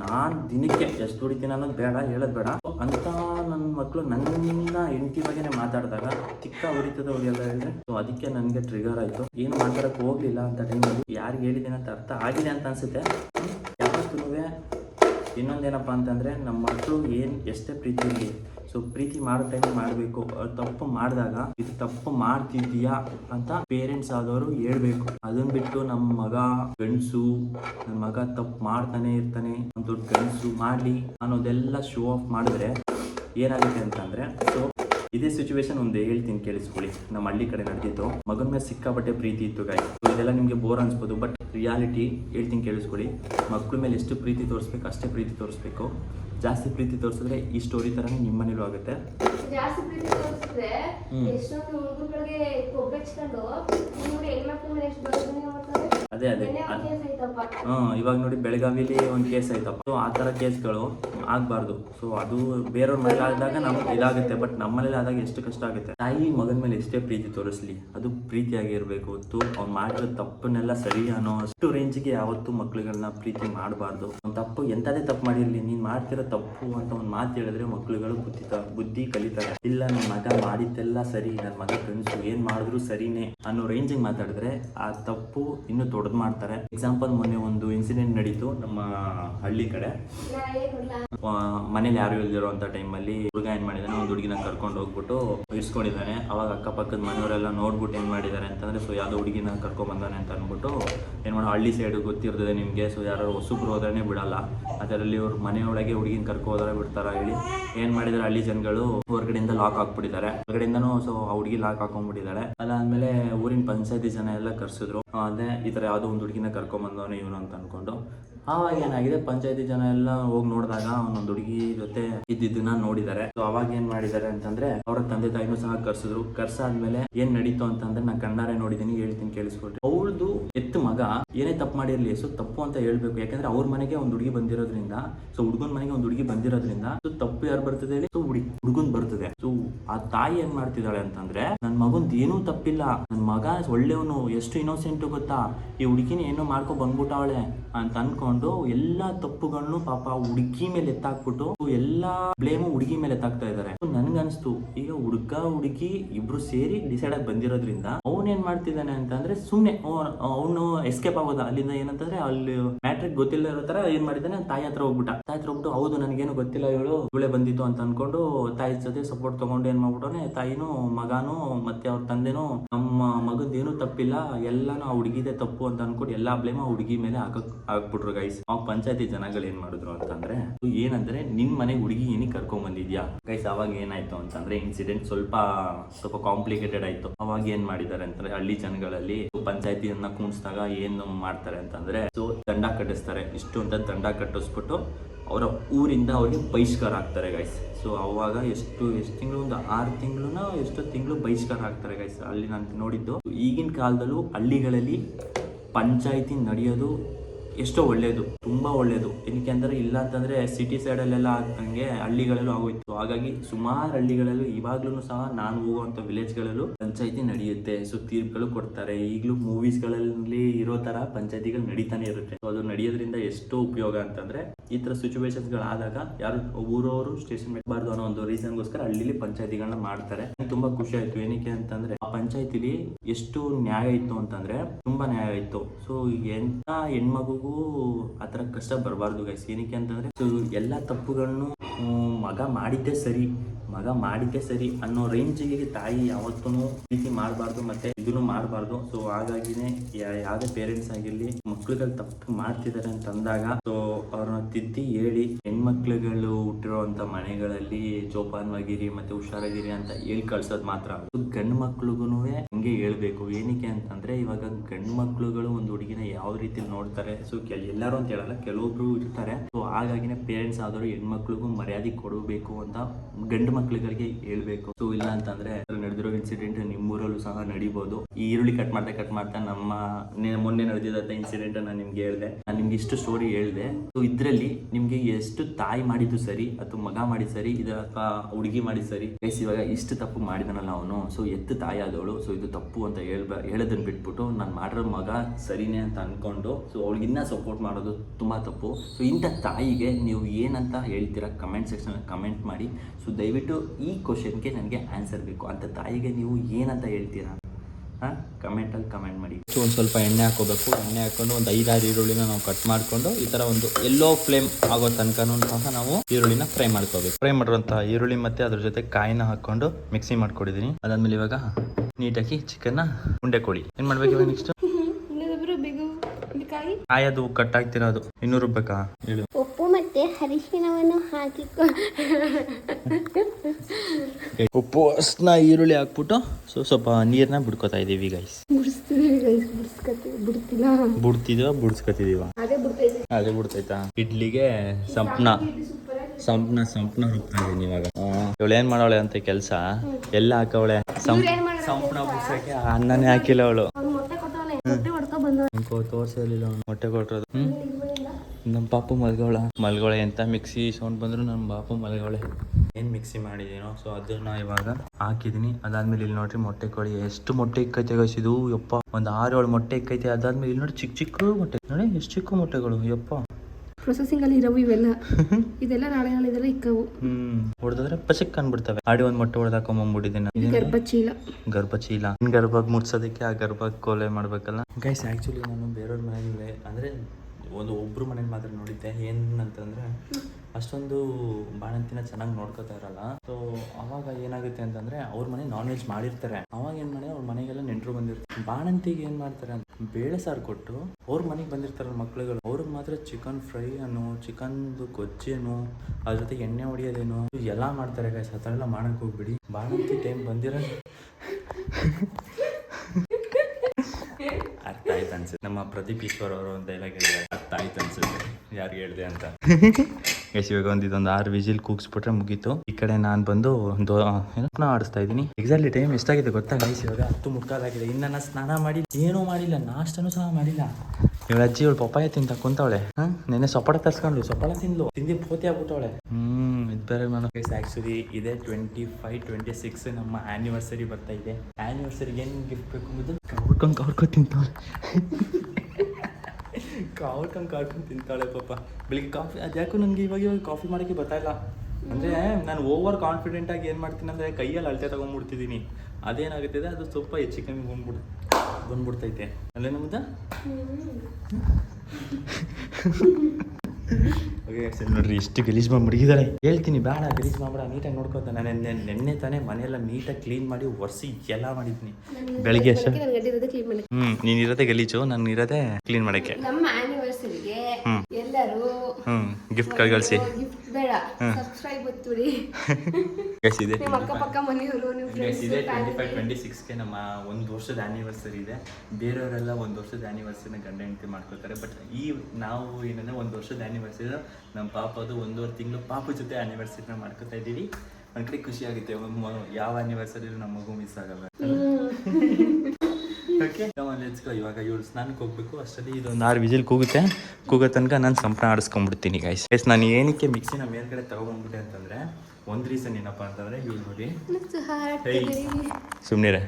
ನಾನು ದಿನಕ್ಕೆ ಎಷ್ಟು ದುಡಿತೀನಿ ಅನ್ನೋದು ಬೇಡ, ಹೇಳೋದು ಬೇಡ. ಅಂತ ನನ್ನ ಮಕ್ಕಳು ನನ್ನ ಹೆಂಡತಿ ಬಗ್ಗೆನೇ ಮಾತಾಡಿದಾಗ ಚಿಕ್ಕ ಹೊಡಿತದ ಉರಿಯಲ್ಲ ಹೇಳಿದ್ರೆ ಸೊ ಅದಕ್ಕೆ ನನಗೆ ಟ್ರಿಗರ್ ಆಯಿತು. ಏನು ಮಾತಾಡೋಕೆ ಹೋಗ್ಲಿಲ್ಲ ಅಂತ ಟೈಮಲ್ಲಿ ಯಾರಿಗೆ ಹೇಳಿದ್ದೀನಿ ಅಂತ ಅರ್ಥ ಆಗಿದೆ ಅಂತ ಅನ್ಸುತ್ತೆ. ಇನ್ನೊಂದೇನಪ್ಪ ಅಂತಂದರೆ ನಮ್ಮ ಮಕ್ಕಳು ಏನು ಎಷ್ಟೇ ಪ್ರೀತಿ ಇರಲಿ ಸೊ ಪ್ರೀತಿ ಮಾಡೋ ಟೈಮ್ ಮಾಡಬೇಕು. ತಪ್ಪು ಮಾಡಿದಾಗ, ಇದು ತಪ್ಪು ಮಾಡ್ತಿದ್ದೀಯಾ? ಅಂತ ಪೇರೆಂಟ್ಸ್ ಆದವರು ಹೇಳ್ಬೇಕು. ಅದನ್ನ ಬಿಟ್ಟು ನಮ್ಮ ಮಗ ಗಂಡಸು ನನ್ನ ಮಗ ತಪ್ಪು ಮಾಡ್ತಾನೆ ಇರ್ತಾನೆ ಒಂದು ದೊಡ್ಡ ಗಂಡಸು ಮಾಡಲಿ ಅನ್ನೋದೆಲ್ಲ ಶೋ ಆಫ್ ಮಾಡಿದ್ರೆ ಏನಾಗುತ್ತೆ ಅಂತಂದರೆ ಸೊ ಇದೇ ಸಿಚುವೇಶನ್ ಒಂದು ಹೇಳ್ತೀನಿ ಕೇಳಿಸ್ಕೊಳ್ಳಿ ನಮ್ಮ ಹಳ್ಳಿ ಕಡೆ ನಡೆದಿತ್ತು ಮಗನ ಮೇಲೆ ಸಿಕ್ಕಾಪಟ್ಟೆ ಪ್ರೀತಿ ಇತ್ತು ಗಾಯ ಇದೆಲ್ಲ ನಿಮಗೆ ಬೋರ್ ಅನ್ಸ್ಬೋದು ಬಟ್ ರಿಯಾಲಿಟಿ ಹೇಳ್ತೀನಿ ಕೇಳಿಸ್ಕೊಳ್ಳಿ ಮಕ್ಕಳ ಮೇಲೆ ಎಷ್ಟು ಪ್ರೀತಿ ತೋರಿಸ್ಬೇಕು ಅಷ್ಟೇ ಪ್ರೀತಿ ತೋರಿಸ್ಬೇಕು. ಜಾಸ್ತಿ ಪ್ರೀತಿ ತೋರಿಸಿದ್ರೆ ಈ ಸ್ಟೋರಿ ತರನೇ ನಿಮ್ಮ ಮನೇಲೂ ಆಗುತ್ತೆ. ಜಾಸ್ತಿ ಪ್ರೀತಿ ತೋರಿಸಿದ್ರೆ ಹ್ಮ್. ಎಷ್ಟೊಂದು ಹುಡುಗರುಗಳಿಗೆ ಕೊಬ್ಬೆಚ್ಕೊಂಡು ಹೆಣ್ಮಕ್ಳ ಮೇಲೆ ಎಷ್ಟು ಅದೇ ಅದೇ. ಹ್ಞೂ ಇವಾಗ ನೋಡಿ ಬೆಳಗಾವಿಲಿ ಒಂದು ಕೇಸ್ ಆಯ್ತಪ್ಪ. ಸೊ ಆ ಥರ ಕೇಸ್ಗಳು ಆಗಬಾರ್ದು. ಸೊ ಅದು ಬೇರೆಯವ್ರ ಮೇಲೆ ಆದಾಗ ನಮ್ಗೆ ಇದಾಗುತ್ತೆ. ಬಟ್ ನಮ್ಮನೇಲಿ ಆದಾಗ ಎಷ್ಟು ಕಷ್ಟ ಆಗುತ್ತೆ? ತಾಯಿ ಮಗನ ಮೇಲೆ ಎಷ್ಟೇ ಪ್ರೀತಿ ತೋರಿಸ್ಲಿ ಅದು ಪ್ರೀತಿಯಾಗಿ ಇರಬೇಕು ಹೊತ್ತು ಅವ್ನು ಮಾಡಿರೋ ತಪ್ಪನ್ನೆಲ್ಲ ಸರಿ ಅನ್ನೋ ಅಷ್ಟು ರೇಂಜ್ಗೆ ಯಾವತ್ತೂ ಮಕ್ಳುಗಳನ್ನ ಪ್ರೀತಿ ಮಾಡಬಾರ್ದು. ಅವ್ನು ತಪ್ಪು ಎಂಥದೇ ತಪ್ಪು ಮಾಡಿರಲಿ ನೀನು ಮಾಡ್ತಿರೋ ತಪ್ಪು ಅಂತ ಒಂದು ಮಾತು ಹೇಳಿದ್ರೆ ಮಕ್ಳುಗಳು ಬುದ್ಧಿ ತ- ಬುದ್ಧಿ ಕಲಿತಾರೆ. ಇಲ್ಲ ನನ್ನ ಮಗ ಮಾಡಿದ್ದೆಲ್ಲ ಸರಿ ನನ್ನ ಮಗ ಫ್ರೆಂಡ್ಸ್ ಏನು ಮಾಡಿದ್ರು ಸರಿನೇ ಅನ್ನೋ ರೇಂಜಿಗೆ ಮಾತಾಡಿದ್ರೆ ಆ ತಪ್ಪು ಇನ್ನೂ ದೊಡ್ಡದು ಮಾಡ್ತಾರೆ. ಎಕ್ಸಾಂಪಲ್ ಮೊನ್ನೆ ಒಂದು ಇನ್ಸಿಡೆಂಟ್ ನಡೀತು ನಮ್ಮ ಹಳ್ಳಿ ಕಡೆ. ಮನೇಲಿ ಯಾರು ಇಲ್ದಿರೋ ಅಂತ ಟೈಮಲ್ಲಿ ಹುಡುಗ ಏನ್ ಮಾಡಿದಾನೆ, ಒಂದು ಹುಡುಗಿನ ಕರ್ಕೊಂಡು ಹೋಗ್ಬಿಟ್ಟು ಇಡ್ಸ್ಕೊಂಡಿದ್ದಾನೆ ಅವಾಗ ಅಕ್ಕಪಕ್ಕದ ಮನೆಯವರೆಲ್ಲ ನೋಡ್ಬಿಟ್ಟು ಏನ್ ಮಾಡಿದ್ದಾರೆ ಅಂತಂದ್ರೆ, ಸೊ, ಯಾವ್ದೋ ಹುಡುಗಿನ ಕರ್ಕೊಂಡ್ ಬಂದಾನೆ ಅಂತ ಅಂದ್ಬಿಟ್ಟು ಏನ್ ಮಾಡೋ, ಹಳ್ಳಿ ಸೈಡ್ ಗೊತ್ತಿರ್ತದೆ ನಿಮ್ಗೆ, ಸೊ ಯಾರು ಹೊಸಬ್ರು ಹೋದ್ರೆ ಬಿಡಲ್ಲ. ಅದರಲ್ಲಿ ಅವ್ರ ಮನೆಯೊಳಗೆ ಹುಡುಗಿನ ಕರ್ಕೊ ಹೋದ್ರೆ ಬಿಡ್ತಾರ ಹೇಳಿ. ಏನ್ ಮಾಡಿದಾರೆ ಹಳ್ಳಿ ಜನಗಳು, ಹೊರಗಡೆಯಿಂದ ಲಾಕ್ ಹಾಕ್ಬಿಟ್ಟಿದ್ದಾರೆ. ಹೊರಗಡೆಯಿಂದನೂ, ಸೊ, ಆ ಹುಡುಗಿ ಲಾಕ್ ಹಾಕೊಂಡ್ಬಿಟ್ಟಿದ್ದಾರೆ ಅದಾದ್ಮೇಲೆ ಊರಿನ ಪಂಚಾಯತಿ ಜನ ಎಲ್ಲ ಕರ್ಸಿದ್ರು. ಅದೇ ಈ ತರ ಯಾವ್ದೋ ಒಂದು ಹುಡುಗಿನ ಕರ್ಕೊಂಡ್ ಬಂದವನು ಇವನು ಅಂತ ಅನ್ಕೊಂಡು ಆವಾಗ ಏನಾಗಿದೆ? ಪಂಚಾಯತಿ ಜನ ಎಲ್ಲ ಹೋಗಿ ನೋಡಿದಾಗ ಅವನೊಂದು ಹುಡುಗಿ ಜೊತೆ ಇದ್ದಿದ್ದನ್ನ ನೋಡಿದ್ದಾರೆ ಅವಾಗ ಏನ್ ಮಾಡಿದ್ದಾರೆ ಅಂತಂದ್ರೆ, ಅವರ ತಂದೆ ತಾಯಿನೂ ಸಹ ಕರ್ಸಿದ್ರು. ಕರ್ಸಾದ್ಮೇಲೆ ಏನ್ ನಡೀತು ಅಂತಂದ್ರೆ ನಾನು ಕಣ್ಣಾರೆ ನೋಡಿದೀನಿ, ಹೇಳ್ತೀನಿ, ಕೇಳಿಸ್ಕೊಟ್ರಿ. ಅವಳದು ಎತ್ತು ಮಗ ಏನೇ ತಪ್ಪು ಮಾಡಿರ್ಲಿ ಸೊ ತಪ್ಪು ಅಂತ ಹೇಳ್ಬೇಕು. ಯಾಕಂದ್ರೆ ಅವ್ರ ಮನೆಗೆ ಒಂದು ಹುಡುಗಿ ಬಂದಿರೋದ್ರಿಂದ, ಸೊ ಹುಡುಗನ ಮನೆಗೆ ಒಂದು ಹುಡುಗಿ ಬಂದಿರೋದ್ರಿಂದ, ಸೊ ತಪ್ಪು ಯಾರು ಬರ್ತದೆ ಸೊ ಹುಡುಗಿ ಹುಡುಗನ್ ಬರ್ತದೆ. ಸೊ ಆ ತಾಯಿ ಏನ್ ಮಾಡ್ತಿದ್ದಾಳೆ ಅಂತಂದ್ರೆ, ನನ್ ಮಗಂದ್ ಏನೂ ತಪ್ಪಿಲ್ಲ. ನನ್ ಮಗ ಒಳ್ಳೆಯವನು, ಎಷ್ಟು ಇನ್ನೋಸೆಂಟ್ ಗೊತ್ತಾ? ಈ ಹುಡುಗಿನ ಏನೋ ಮಾಡ್ಕೊ ಬಂದ್ಬಿಟ್ಟವಳೆ ಅಂತ ಅನ್ಕೊಂಡು ಎಲ್ಲಾ ತಪ್ಪುಗಳನ್ನು ಪಾಪ ಹುಡುಗಿ ಮೇಲೆ ಎತ್ತಾಕ್ಬಿಟ್ಟು ಎಲ್ಲಾ ಬ್ಲೇಮು ಹುಡುಗಿ ಮೇಲೆ ಎತ್ತಾಕ್ತಾ ಇದಾರೆ ನನ್ಗನ್ಸ್ತು, ಈಗ ಹುಡುಗ, ಹುಡುಗಿ ಇಬ್ರು ಸೇರಿ ಡಿಸೈಡ್ ಆಗಿ ಬಂದಿರೋದ್ರಿಂದ ಅವನ್ ಏನ್ ಮಾಡ್ತಿದ್ದಾನೆ ಅಂತಂದ್ರೆ ಸುಮ್ಮನೆ ಅವನು ಎಸ್ಕೇಪ್ ಆಗೋದ ಅಲ್ಲಿಂದ ಏನಂತಂದ್ರೆ ಅಲ್ಲಿ ಮ್ಯಾಟ್ರಿಕ್ ಗೊತ್ತಿಲ್ಲ ಇರೋ ತರ ಏನ್ ಮಾಡಿದಾನೆ ತಾಯಿ ಹತ್ರ ಹೋಗ್ಬಿಟ್ಟ. ತಾಯಿ ಹತ್ರ ಹೋಗ್ಬಿಟ್ಟು, ಹೌದು, ನನಗೇನು ಗೊತ್ತಿಲ್ಲ ಇವಳು ಗುಳೆ ಬಂದಿತ್ತು ಅಂತ ಅನ್ಕೊಂಡು ತಾಯಿ ಜೊತೆ ಸಪೋರ್ಟ್ ತಗೊಂಡು ಏನ್ ಮಾಡ್ಬಿಟ್ಟವನೆ, ತಾಯಿನೂ, ಮಗಾನು, ಮತ್ತೆ ಅವ್ರ ತಂದೆನೂ, ನಮ್ಮ ಮಗದ್ದೇನು ತಪ್ಪಿಲ್ಲ, ಎಲ್ಲಾನು ಆ ಹುಡುಗಿದೆ ತಪ್ಪು ಅಂತ ಅನ್ಕೊಂಡು ಎಲ್ಲಾ ಬ್ಲೇಮ್ ಆ ಹುಡುಗಿ ಮೇಲೆ ಹಾಕಕ್, ಹಾಕ್ಬಿಟ್ರು ಗೈಸ್ ಆ ಪಂಚಾಯತಿ ಜನಗಳು ಏನ್ ಮಾಡಿದ್ರು ಅಂತಂದ್ರೆ, ಏನಂದ್ರೆ, ನಿನ್ ಮನೆ ಹುಡುಗಿ ಏನಕ್ಕೆ ಕರ್ಕೊಂಡ್ ಬಂದಿದ್ಯಾ? ಗೈಸ್ ಅವಾಗ ಏನಾಯ್ತು ಅಂತಂದ್ರೆ ಇನ್ಸಿಡೆಂಟ್ ಸ್ವಲ್ಪ ಸ್ವಲ್ಪ ಕಾಂಪ್ಲಿಕೇಟೆಡ್ ಆಯ್ತು. ಅವಾಗ ಏನ್ ಮಾಡಿದ್ದಾರೆ ಅಂತಂದ್ರೆ ಹಳ್ಳಿ ಜನಗಳಲ್ಲಿ ಪಂಚಾಯತಿಯನ್ನ ಕೂಣಿಸಿದಾಗ ಏನು ಮಾಡ್ತಾರೆ ಅಂತಂದ್ರೆ ಸೊ ದಂಡ ಕಟ್ಟಿಸ್ತಾರೆ. ಇಷ್ಟು ಅಂತ ದಂಡ ಕಟ್ಟಿಸ್ಬಿಟ್ಟು ಅವರ ಊರಿಂದ ಅವ್ರಿಗೆ ಬಹಿಷ್ಕಾರ ಆಗ್ತಾರೆ ಗೈಸ್ ಸೊ ಅವಾಗ ಎಷ್ಟು ಎಷ್ಟು ತಿಂಗಳು, ಒಂದು ಆರು ತಿಂಗಳನ್ನ ಎಷ್ಟೋ ತಿಂಗಳು ಬಹಿಷ್ಕಾರ ಆಗ್ತಾರೆ ಗೈಸ್ ಅಲ್ಲಿ ನಾನು ನೋಡಿದ್ದು ಈಗಿನ ಕಾಲದಲ್ಲೂ ಹಳ್ಳಿಗಳಲ್ಲಿ ಪಂಚಾಯಿತಿ ನಡೆಯೋದು ಎಷ್ಟೋ ಒಳ್ಳೇದು, ತುಂಬಾ ಒಳ್ಳೇದು. ಏನಕ್ಕೆ ಅಂದರೆ, ಇಲ್ಲ ಅಂತಂದ್ರೆ ಸಿಟಿ ಸೈಡಲ್ಲೆಲ್ಲ ಆಗ್ದಂಗೆ ಹಳ್ಳಿಗಳಲ್ಲೂ ಆಗೋಯ್ತು. ಹಾಗಾಗಿ ಸುಮಾರು ಹಳ್ಳಿಗಳಲ್ಲೂ ಇವಾಗ್ಲೂ ಸಹ ನಾನು ಹೋಗುವಂಥ ವಿಲೇಜ್ಗಳಲ್ಲೂ ಪಂಚಾಯಿತಿ ನಡೆಯುತ್ತೆ. ಸೊ ತೀರ್ಪುಗಳು ಕೊಡ್ತಾರೆ. ಈಗಲೂ ಮೂವೀಸ್ಗಳಲ್ಲಿ ಇರೋ ಥರ ಪಂಚಾಯಿತಿಗಳು ನಡೀತಾನೆ ಇರುತ್ತೆ. ಸೊ ಅದು ನಡೆಯೋದ್ರಿಂದ ಎಷ್ಟೋ ಉಪಯೋಗ ಅಂತಂದರೆ, ಈ ಥರ ಸಿಚುವೇಶನ್ಸ್ಗಳಾದಾಗ ಯಾರು ಊರವರು ಸ್ಟೇಷನ್ ಮಾಡಬಾರ್ದು ಅನ್ನೋ ಒಂದು ರೀಸನ್ಗೋಸ್ಕರ ಹಳ್ಳಿಲಿ ಪಂಚಾಯಿತಿಗಳನ್ನ ಮಾಡ್ತಾರೆ. ತುಂಬಾ ಖುಷಿ ಆಯಿತು. ಏನಕ್ಕೆ ಅಂತಂದರೆ, ಆ ಪಂಚಾಯಿತಿಲಿ ಎಷ್ಟು ನ್ಯಾಯ ಇತ್ತು ಅಂತಂದರೆ ತುಂಬ ನ್ಯಾಯ ಇತ್ತು. ಸೊ ಎಂಥ ಹೆಣ್ಮಗುಗೂ ಆತರ ಕಷ್ಟ ಬರಬಾರ್ದು ಗೈಸ್ ಏನಕ್ಕೆ ಅಂತಂದ್ರೆ ಸೊ ಎಲ್ಲಾ ತಪ್ಪುಗಳನ್ನು ಮಗ ಮಾಡಿದ್ದೇ ಸರಿ, ಮಗ ಮಾಡಿದ್ದೇ ಸರಿ ಅನ್ನೋ ರೇಂಜಿಗೆ ತಾಯಿ ಯಾವತ್ತೂ ಪ್ರೀತಿ ಮಾಡಬಾರ್ದು ಮತ್ತೆ ಇದನ್ನು ಮಾಡಬಾರ್ದು. ಸೊ ಹಾಗಾಗಿನೇ ಯಾವುದೇ ಪೇರೆಂಟ್ಸ್ ಆಗಿರಲಿ, ಮಕ್ಳುಗಳು ತಪ್ಪು ಮಾಡ್ತಿದ್ದಾರೆ ಅಂತ ಅಂದಾಗ ಸೊ ಅವ್ರನ್ನ ತಿದ್ದಿ ಹೇಳಿ, ಹೆಣ್ಮಕ್ಳುಗಳು ಹುಟ್ಟಿರೋವಂಥ ಮನೆಗಳಲ್ಲಿ ಜೋಪಾನವಾಗಿರಿ ಮತ್ತೆ ಹುಷಾರಾಗಿರಿ ಅಂತ ಹೇಳಿ ಕಳ್ಸೋದು ಮಾತ್ರ. ಗಂಡು ಮಕ್ಳಿಗೂ ಹಂಗೆ ಹೇಳ್ಬೇಕು. ಏನಕ್ಕೆ ಅಂತಂದ್ರೆ, ಇವಾಗ ಗಂಡು ಮಕ್ಳುಗಳು ಒಂದು ಹುಡುಗಿನ ಯಾವ ರೀತಿ ನೋಡ್ತಾರೆ ಸೊ ಕೆಲ ಎಲ್ಲರೂ ಅಂತ ಹೇಳಲ್ಲ, ಕೆಲವೊಬ್ರು ಇರ್ತಾರೆ. ಸೊ ಹಾಗಾಗಿನೇ ಪೇರೆಂಟ್ಸ್ ಆದರೂ ಹೆಣ್ಮಕ್ಳಿಗೂ ಮರ್ಯಾದೆ ಕೊಡಬೇಕು ಅಂತ ಗಂಡು ಮಕ್ಳುಗಳಿಗೆ ಹೇಳ್ಬೇಕು. ಸೊ ಇಲ್ಲ ಅಂತಂದ್ರೆ ನಡೆದಿರೋ ಇನ್ಸಿಡೆಂಟ್ ನಿಮ್ಮೂರಲ್ಲೂ ಸಹ ನಡಿಬಹುದು ಈ ಈರುಳ್ಳಿ ಕಟ್ ಮಾಡ್ತಾ ಕಟ್ ಮಾಡ್ತಾ ನಮ್ಮ ಮೊನ್ನೆ ನಡೆದಿದಂತ ಇನ್ಸಿಡೆಂಟ್ ನಾನು ನಿಮ್ಗೆ ಹೇಳ್ದೆ. ನಾನು ನಿಮ್ಗೆ ಇಷ್ಟು ಸ್ಟೋರಿ ಹೇಳ್ದೆ. ಸೊ ಇದ್ರಲ್ಲಿ ನಿಮ್ಗೆ ಎಷ್ಟು ತಾಯಿ ಮಾಡಿದ್ದು ಸರಿ, ಅಥವಾ ಮಗ ಮಾಡಿ ಸರಿ ಇದರ ಹುಡುಗಿ ಮಾಡಿದ್ ಸರಿ ಎಸ್ ಇವಾಗ ಇಷ್ಟು ತಪ್ಪು ಮಾಡಿದನಲ್ಲ ಅವನು. ಸೊ ಎತ್ತು ತಾಯಿ ಆದವಳು. ಸೊ ಇದು ತಪ್ಪು ಅಂತ ಹೇಳ್ಬ ಹೇಳೋದನ್ನ ಬಿಟ್ಬಿಟ್ಟು ನಾನು ಮಾಡಿರೋ ಮಗ ಸರಿನೇ ಅಂತ ಅನ್ಕೊಂಡು ಸೊ ಅವಳಿಗಿನ್ನ ಸಪೋರ್ಟ್ ಮಾಡೋದು ತುಂಬ ತಪ್ಪು. ಸೊ ಇಂಥ ತಾಯಿಗೆ ನೀವು ಏನಂತ ಹೇಳ್ತೀರಾ ಕಮೆಂಟ್ ಸೆಕ್ಷನಲ್ಲಿ ಕಮೆಂಟ್ ಮಾಡಿ. ಸೊ ದಯವಿಟ್ಟು ಈ ಕ್ವಶನ್ಗೆ ನನಗೆ ಆನ್ಸರ್ ಬೇಕು. ಅಂತ ತಾಯಿಗೆ ನೀವು ಏನಂತ ಹೇಳ್ತೀರಾ? ಹಾಂ ಕಮೆಂಟಲ್ಲಿ ಕಮೆಂಟ್ ಮಾಡಿ. ಒಂದು ಸ್ವಲ್ಪ ಎಣ್ಣೆ ಹಾಕೋಬೇಕು. ಎಣ್ಣೆ ಹಾಕೊಂಡು ಒಂದು ಐದಾರು ಈರುಳ್ಳಿನ ನಾವು ಕಟ್ ಮಾಡಿಕೊಂಡು, ಈ ಥರ ಒಂದು ಎಲ್ಲೋ ಫ್ಲೇಮ್ ಆಗೋ ತನಕನೂ ಸಹ ನಾವು ಈರುಳ್ಳಿನ ಫ್ರೈ ಮಾಡ್ಕೋಬೇಕು. ಫ್ರೈ ಮಾಡಿರುವಂಥ ಈರುಳ್ಳಿ ಮತ್ತು ಅದ್ರ ಜೊತೆ ಕಾಯಿನ ಹಾಕ್ಕೊಂಡು ಮಿಕ್ಸಿ ಮಾಡ್ಕೊಡಿದ್ದೀನಿ. ಅದಾದ್ಮೇಲೆ ಇವಾಗ ನೀಟಾಗಿ ಚಿಕನ್ನ ಉಂಡೆ ಕೊಡಿ ಏನು ಮಾಡ್ಬೇಕು ಇವಾಗ ನೆಕ್ಸ್ಟ್ ಕಾಯದು ಕಟ್ ಆಗ್ತಿರೋದು ಇನ್ನೂರು ರೂಪಾಯಿಕಾ? ಹೇಳು. ಉಪ್ಪು ಮತ್ತೆ ಅರಿಶಿನವನ್ನು ಹಾಕಿಕೊ ಉಪ್ಪು ಅಸ್ನ ಈರುಳ್ಳಿ ಹಾಕ್ಬಿಟ್ಟು ಸೊ ಸ್ವಲ್ಪ ನೀರನ್ನ ಬಿಡ್ಕೋತಾ ಇದೀವಿ ಗೈಸ್ ಬಿಡಿಸ್ತೀವಿ ಬಿಡಿಸ್ಕತ್ತೀವಿ ಬಿಡ್ತಿಲ್ಲ ಬಿಡ್ತಿದೀವ ಬಿಡ್ಸ್ಕೊತಿದೀವ? ಅದೇ ಬಿಡ್ತೈತೆ ಅದೇ ಬಿಡ್ತೈತಾ ಇಡ್ಲಿಗೆ ಸಂಪ್ನ. ಸಂಪ್ನ ಸಂಪ್ನ ರುಬ್ತಾ ಇದೀನಿ ಇವಾಗ ಇವಳು ಏನ್ ಮಾಡವಳೆ ಅಂತ ಕೆಲ್ಸ? ಎಲ್ಲ ಹಾಕವಳೆ. ಸಂಪ್ ಸಂಪ್ನ ಬಿಡ್ಸಕ್ಕೆ ಅನ್ನನೇ ಹಾಕಿಲ್ಲ ಅವಳು. ತೋರ್ಸಲಿಲ್ಲ ಮೊಟ್ಟೆ ಕೊಟ್ಟಿರೋದು ನಮ್ಮ ಪಾಪು ಮಲ್ಗೋಳ. ಮಲ್ಗೋಳೆ ಎಂತ ಮಿಕ್ಸಿ ಸೌಂಡ್ ಬಂದ್ರು ನಮ್ಮ ಪಾಪು ಮಲ್ಗೋಳೆ. ಏನ್ ಮಿಕ್ಸಿ ಮಾಡಿದೀನೋ ಸೊ ಅದನ್ನ ಇವಾಗ ಹಾಕಿದೀನಿ. ಅದಾದ್ಮೇಲೆ ಇಲ್ಲಿ ನೋಡ್ರಿ ಮೊಟ್ಟೆ ಕೋಳಿ. ಎಷ್ಟು ಮೊಟ್ಟೆ ಇಕ್ಕೈತೆ ಗಸಿದು ಯಪ್ಪ, ಒಂದ್ ಆರು ಏಳು ಮೊಟ್ಟೆ ಇಕ್ಕೈತೆ. ಅದಾದ್ಮೇಲೆ ಇಲ್ಲಿ ನೋಡಿ ಚಿಕ್ಕ ಚಿಕ್ಕ ಮೊಟ್ಟೆ. ನೋಡಿ, ಎಷ್ಟು ಚಿಕ್ಕ ಮೊಟ್ಟೆಗಳು. ಯಪ್ಪ. ಪ್ರೊಸೆಸಿಂಗ್ ಅಲ್ಲಿ ಇರವು ಇವೆಲ್ಲ. ಇದೆಲ್ಲ ನಾಳೆ ನಾಳೆ ಇದೆಲ್ಲ ಇಕ್ಕವು. ಹ್ಮ್. ಹೊಡೆದ್ರೆ ಪಚಕ್ ಅನ್ಬಿಡ್ತವೆ. ಆಡಿ ಒಂದ್ ಮೊಟ್ಟೆ ಹೊಡೆದಾಕೊಂಬಂದ್ಬಿಟ್ಟಿದ್ದೀನಿ ಗರ್ಭ ಗರ್ಭಚೀಲ. ಗರ್ಭ ಚೀಲ ಗರ್ಭ ಮುಟ್ಸೋದಕ್ಕೆ ಆ ಗರ್ಭ ಕೊಲೆ ಮಾಡ್ಬೇಕಲ್ಲ. ಗೈಸ್ ಆಕ್ಚುಲಿ ನಾನು ಬೇರೆಯವ್ರ ಮನೆಯಲ್ಲಿ ಅಂದರೆ ಒಂದು ಒಬ್ರು ಮನೇಲಿ ಮಾತ್ರ ನೋಡಿದ್ದೆ. ಏನಂತಂದ್ರೆ, ಅಷ್ಟೊಂದು ಬಾಣಂತಿನ ಚೆನ್ನಾಗಿ ನೋಡ್ಕೋತಾ ಇರಲ್ಲ. ಸೊ ಅವಾಗ ಏನಾಗುತ್ತೆ ಅಂತಂದ್ರೆ, ಅವ್ರ ಮನೆ ನಾನ್ ವೆಜ್ ಮಾಡಿರ್ತಾರೆ. ಅವಾಗ ಏನ್ ಮಾಡಿ, ಅವ್ರ ಮನೆಗೆಲ್ಲ ನೆಂಟರು ಬಂದಿರ್ತಾರೆ. ಬಾಣಂತಿಗೆ ಏನ್ ಮಾಡ್ತಾರೆ ಅಂತ, ಬೇಳೆ ಸಾರು ಕೊಟ್ಟು ಅವ್ರ ಮನೆಗೆ ಬಂದಿರ್ತಾರೆ ಮಕ್ಳುಗಳು ಅವ್ರಿಗೆ ಮಾತ್ರ ಚಿಕನ್ ಫ್ರೈ ಅನ್ನು ಚಿಕನ್ದು ಗೊಜ್ಜೇನು, ಅದ್ರ ಜೊತೆ ಎಣ್ಣೆ ಹೊಡಿಯೋದೇನು, ಎಲ್ಲ ಮಾಡ್ತಾರೆ ಆ ಥರ ಎಲ್ಲ ಹೋಗ್ಬಿಡಿ. ಬಾಣಂತಿ ಟೈಮ್ ಬಂದಿರೋ ಅನ್ಸುತ್ತೆ. ನಮ್ಮ ಪ್ರದೀಪ್ ಈಶ್ವರ್ ಅವರು ಒಂದು ಡೈಲಾಗ್ ಹೇಳಿದ್ದಾರೆ ಅರ್ಥ ಆಯ್ತು ಅನ್ಸುತ್ತೆ. ಯಾರಿಗೆ ಹೇಳಿದೆ ಅಂತ. ಎಸ್ ಇವಾಗ ಒಂದು ಇದೊಂದು ಆರು ವಿಜಿಲ್ ಕೂಗ್ಸ್ಬಿಟ್ರೆ ಮುಗೀತು. ಈ ಕಡೆ ನಾನು ಬಂದು ಒಂದು ಏನಪ್ಪ ಆಡಿಸ್ತಾ ಇದ್ದೀನಿ. ಎಕ್ಸಾಕ್ಟ್ಲಿ ಟೈಮ್ ಎಷ್ಟಾಗಿದೆ ಗೊತ್ತಾ ಗೈಸ್ ಇವಾಗ ಹತ್ತು ಮುಕ್ಕಾಲಾಗಿದೆ ಇನ್ನು ನಾನು ಸ್ನಾನ ಮಾಡಿ ಏನೂ ಮಾಡಿಲ್ಲ ನಾಷ್ಟನೂ ಸಹ ಮಾಡಿಲ್ಲ. ಇವಳ ಅಜ್ಜಿ ಇವಳು ಪಪ್ಪಾಯ ತಿಂತ ಕುಂತವಳೆ. ಹಾ? ನೆನ್ನೆ ಸೊಪ್ಪಳ ತರ್ಸ್ಕೊಂಡ್ಳು ಸೊಪ್ಪಳ ತಿಂದ್ಲು. ತಿಂದಿ ಪೋತಿ ಆಗ್ಬಿಟ್ಟವಳೆ. ಹ್ಮ್. ಇದು ಬೇರೆ ನಾನು ಗೈಸ್ ಆ್ಯಕ್ಚುಲಿ ಇದೆ. ಟ್ವೆಂಟಿ ಫೈವ್ ಟ್ವೆಂಟಿ ಸಿಕ್ಸ್ ನಮ್ಮ ಆ್ಯನಿವರ್ಸರಿ ಬರ್ತಾ ಇದೆ. ಆ್ಯನಿವರ್ಸರಿಗೆ ಏನು ಗಿಫ್ಟ್ ಬೇಕು ಅಂಬುದು ಕೌಡ್ಕೊಂಡು ಕೌಡ್ಕೊಂಡು ತಿಂತಾಳೆ. ಕೌಡ್ಕೊಂಡು ಕಾಡ್ಕೊಂಡು ತಿಂತಾಳೆ ಪಾಪ. ಬೆಳಿಗ್ಗೆ ಕಾಫಿ ಅದ್ಯಾಕೋ ನನಗೆ ಇವಾಗ ಇವಾಗ ಕಾಫಿ ಮಾಡೋಕ್ಕೆ ಬರ್ತಾಯಿಲ್ಲ ಇಲ್ಲ. ಅಂದರೆ ನಾನು ಓವರ್ ಕಾನ್ಫಿಡೆಂಟ್ ಆಗಿ ಏನು ಮಾಡ್ತೀನಿ ಅಂದರೆ ಕೈಯಲ್ಲಿ ಅಳತೆ ತೊಗೊಂಡ್ಬಿಡ್ತಿದ್ದೀನಿ. ಅದೇನಾಗುತ್ತಿದೆ ಅದು ಸ್ವಲ್ಪ ಹೆಚ್ಚು ಕಮ್ಮಿ ಬಂದ್ಬಿಡ್ ಬಂದ್ಬಿಡ್ತೈತೆ. ಅಲ್ಲೇ ನಮ್ದು ಸರಿ ನೋಡ್ರಿ ಎಷ್ಟು ಗಲೀಜ್ ಮಡಗಿದ್ದಾರೆ ಹೇಳ್ತೀನಿ ಬೇಡ ಗಲೀಜ್ ಮಾಡ್ಬೇಡ ನೀಟಾಗಿ ನೋಡ್ಕೊತ ನಾನು ನೆನ್ನೆ ತಾನೆ ಮನೆಯೆಲ್ಲ ನೀಟಾಗಿ ಕ್ಲೀನ್ ಮಾಡಿ ಒರೆಸಿ ಎಲ್ಲ ಮಾಡಿದ್ದೀನಿ ಬೆಳಿಗ್ಗೆ ಅಷ್ಟು ಹ್ಮ್ ನೀನ್ ಇರೋದೇ ಗಲೀಜು ನಾನು ಇರೋದೇ ಕ್ಲೀನ್ ಮಾಡಕ್ಕೆ. ನಮ್ಮ ಆನಿವರ್ಸರಿಗೆ ಹ್ಮ್. ಎಲ್ಲರೂ ಹ್ಮ್ ಗಿಫ್ಟ್ ಕಳ್ಸಿ ಗಿಫ್ಟ್ ಬೇಡ ಸಬ್ಸ್ಕ್ರೈಬ್ ಗೈಸ್ ಇದೆ ನಿಮ್ಮ ಅಕ್ಕಪಕ್ಕ ಮನೆಯವರು ನಿಮ್ಮ ಗೈಸ್ ಇದೆ ಟ್ವೆಂಟಿ ಫೈವ್ ಟ್ವೆಂಟಿ ಸಿಕ್ಸ್ಗೆ ನಮ್ಮ ಒಂದು ವರ್ಷದ ಆ್ಯನಿವರ್ಸರಿ ಇದೆ. ಬೇರೆಯವರೆಲ್ಲ ಒಂದು ವರ್ಷದ ಆ್ಯನಿವರ್ಸರಿನ ಗಂಡ ಹೆಂಡತಿ ಮಾಡ್ಕೊತಾರೆ ಬಟ್ ಈ ನಾವು ಏನಂದ್ರೆ ಒಂದು ವರ್ಷದ ಆ್ಯನಿವರ್ಸರಿ ನಮ್ಮ ಪಾಪದು ಒಂದೂವರೆ ತಿಂಗಳು ಪಾಪ ಜೊತೆ ಆ್ಯನಿವರ್ಸರಿನ ಮಾಡ್ಕೊತಾ ಇದ್ದೀವಿ. ಒಂದು ಕಡೆ ಖುಷಿ ಆಗುತ್ತೆ. ಯಾವ ಆ್ಯನಿವರ್ಸರಿ ನಮ್ಮ ಮಗು ಮಿಸ್ ಆಗಲ್ಲ. ಇವಾಗ ಇವಳು ಸ್ನಾನಕ್ಕೆ ಹೋಗ್ಬೇಕು. ಅಷ್ಟರಲ್ಲಿ ಇದೊಂದು ಆರು ವಿಜಿಲ್ ಕೂಗುತ್ತೆ. ಕೂಗೋ ತನಕ ನಾನು ಸಂಪ್ರ ಆಡಿಸ್ಕೊಂಡ್ಬಿಡ್ತೀನಿ ಗೈಸ್ ಎಸ್ ನಾನು ಏನಕ್ಕೆ ಮಿಕ್ಸಿನ ಮೇಲ್ಗಡೆ ತಗೊಂಡ್ಬಿಟ್ಟೆ ಅಂತಂದ್ರೆ ಒಂದು ರೀಸನ್ ಏನಪ್ಪ ಅಂತಂದ್ರೆ ಇವಳು ನೋಡಿ. ಸುಮ್ಮನೆ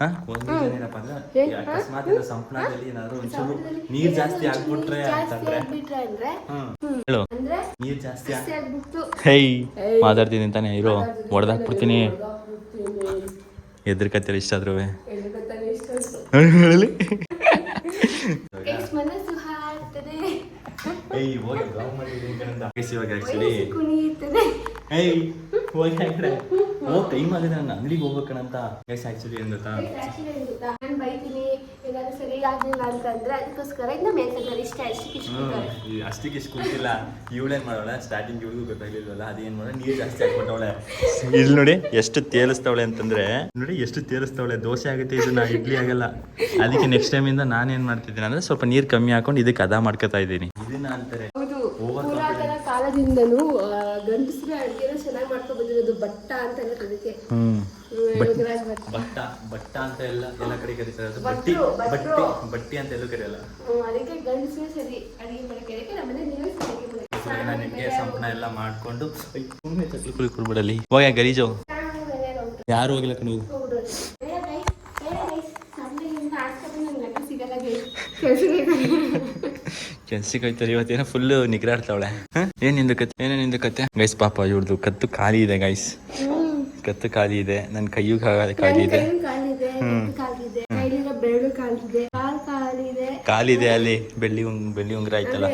ಹಾಂ? ಒಂದು ರೀಸನ್ ಏನಪ್ಪ ಅಂದ್ರೆ ಅಕಸ್ಮಾತ್ ಏನೋ ಸಂಪಣದಲ್ಲಿ ಏನಾದ್ರು ಒಂಚೂರು ನೀರ್ ಜಾಸ್ತಿ ಆಗ್ಬಿಟ್ರೆ ಅಂತಂದ್ರೆ. ಆಗ್ಬಿಟ್ರೆ ಅಂದ್ರೆ? ಹ್ಮ್. ಹೇಳು. ಅಂದ್ರೆ? ನೀರ್ ಜಾಸ್ತಿ ಹೇ ಮಾತಾಡ್ತೀನಿ ಅಂತಾನೆ ಇರೋ. ಹೊಡೆದಾಕ್ಬಿಡ್ತೀನಿ ಎದ್ರಕತ್ತಿರ ಇಷ್ಟ ಆದ್ರೂ ಎಲ್ಲಿ ಗೊತ್ತಾನೆ ಇಷ್ಟೊಂದು ಹೇಳಿ ಏಯ್ ಹೋಗಿ ಬ್ಲಾಗ್ ಮಾಡಿದ್ದೀನಿ ಕಣಂತ ಗೈಸ್ ಇವಾಗ ಆ್ಯಕ್ಚುಲಿ ಏಯ್ ಹೋಗಿ ಟೈಮ್ ಆಗಿದೆ ನನ್ನ ಅಂಗಡಿಗೆ ಹೋಗ್ಬೇಕಣಂತ ಗೈಸ್ ಆ್ಯಕ್ಚುಲಿ ಏನು ಗೊತ್ತಾ? ಸರಿ ಅಂತಂದ್ರೆ ಅದಕ್ಕೋಸ್ಕರ ಇದನ್ನ ಮೇಲ್ತಾರೆ ಇಷ್ಟ ಅಷ್ಟಕ್ಕೆ ಇಷ್ಟ ಈ ಇಷ್ಟು ಕುಂತಿಲ್ಲ ಇವಳೇನ್ ಮಾಡೋಳ? ಸ್ಟಾರ್ಟಿಂಗ್ ಇವಳಿಗೂ ಗೊತ್ತಾಗ್ಲಿಲ್ವಲ್ಲ ಅದೇನ್ ಮಾಡೋಣ ನೀರ್ ಜಾಸ್ತಿ ಹಾಕ್ಬಿಟ್ಟವಳೆ. ಇಲ್ಲಿ ನೋಡಿ ಎಷ್ಟು ತೇಲಿಸ್ತವಳೆ ಅಂತಂದ್ರೆ ನೋಡಿ ಎಷ್ಟು ತೇಲಿಸ್ತವಳೆ. ದೋಸೆ ಆಗುತ್ತೆ ಇದನ್ನ ಇಡ್ಲಿ ಆಗಲ್ಲ. ಅದಕ್ಕೆ ನೆಕ್ಸ್ಟ್ ಟೈಮ್ ಇಂದ ನಾನೇನ್ ಮಾಡ್ತಿದ್ದೀನಿ ಅಂದ್ರೆ ಸ್ವಲ್ಪ ನೀರ್ ಕಮ್ಮಿ ಹಾಕೊಂಡು ಇದಕ್ಕೆ ಅದ ಮಾಡ್ಕೊತಾ ಇದ್ದೀನಿ. ಇದನ್ನ ಅಂತಾರೆ. ಓವರ್ ಕಾಲದಿಂದನೂ ಗಂಡಸ್ರ ಅಡುಗೆನ ಚೆನ್ನಾಗಿ ಮಾಡ್ಕೊಂಡು ಬಂದಿರೋದು ಬಟ್ಟ ಅಂತ ಅದಕ್ಕೆ ಬಟ್ಟ ಬಟ್ಟ ಅಂತ ಎಲ್ಲ ಎಲ್ಲ ಕಡೆ ಕರೀತಾರೆ. ಅದು ಭಟ್ರು, ಬಟ್ಟಿ ಬಟ್ಟಿ ಬಟ್ಟಿ ಅಂತ ಎಲ್ಲೂ ಕರೆಯಲ್ಲ. ಹ್ಮ್, ಅದಕ್ಕೆ ಗಂಡಸರು ಸರಿ ಅಡುಗೆ ಮಾಡಕ್ಕೆ ಅದಕ್ಕೆ ನಮ್ಮನೆ ನೀವೇ ಸರಿ ಅಡುಗೆ ಮಾಡಕ್ಕೆ ಸರಿ ನಾನು ನಿಮಗೆ ಸಂಪಣ ಎಲ್ಲ ಮಾಡ್ಕೊಂಡು? ಸುಮ್ಮನೆ ಚಕ್ಲಿ ಕುಳಿ ಕುಡ್ಬಿಡಲಿ ಹೋಗ್ಯಾ ಗರೀಜು. ಯಾರು ಹೋಗಿಲ್ಲ ಕಣು? ಹೋಗ್ಬಿಡು. ಬೇಡ guys, ಬೇಡ guys. ಸಂಡೆಯಿಂದ ಆಡ್ಸ್ಕೊಂಡು ನಂಗೆ ಗಂಟೆ ಸಿಗಲ್ಲ. ಕೆಲ್ಸಕ್ಕೆ ಹೋಯ್ತಾರೆ ಇವತ್ತೇನೋ ಫುಲ್ ನಿಗ್ರಾಡ್ತಾವಳೆ. ಏನ್ ನಿಂದು ಕತೆ ಏನೇ ನಿಂದು ಕತೆ ಗೈಸ್ ಪಾಪ ಇವ್ರದ್ದು ಕತ್ತು ಖಾಲಿ ಇದೆ ಗೈಸ್ ಕತ್ತು ಖಾಲಿ ಇದೆ. ನನ್ನ ಕೈಯೂ ಖಾಲಿ ಇದೆ. ಖಾಲಿ ಕಾಲಿದೆ ಅಲ್ಲಿ. ಬೆಳ್ಳಿ ಉಂಗ್ ಬೆಳ್ಳಿ ಉಂಗ್ರ ಆಯ್ತಲ್ಲ.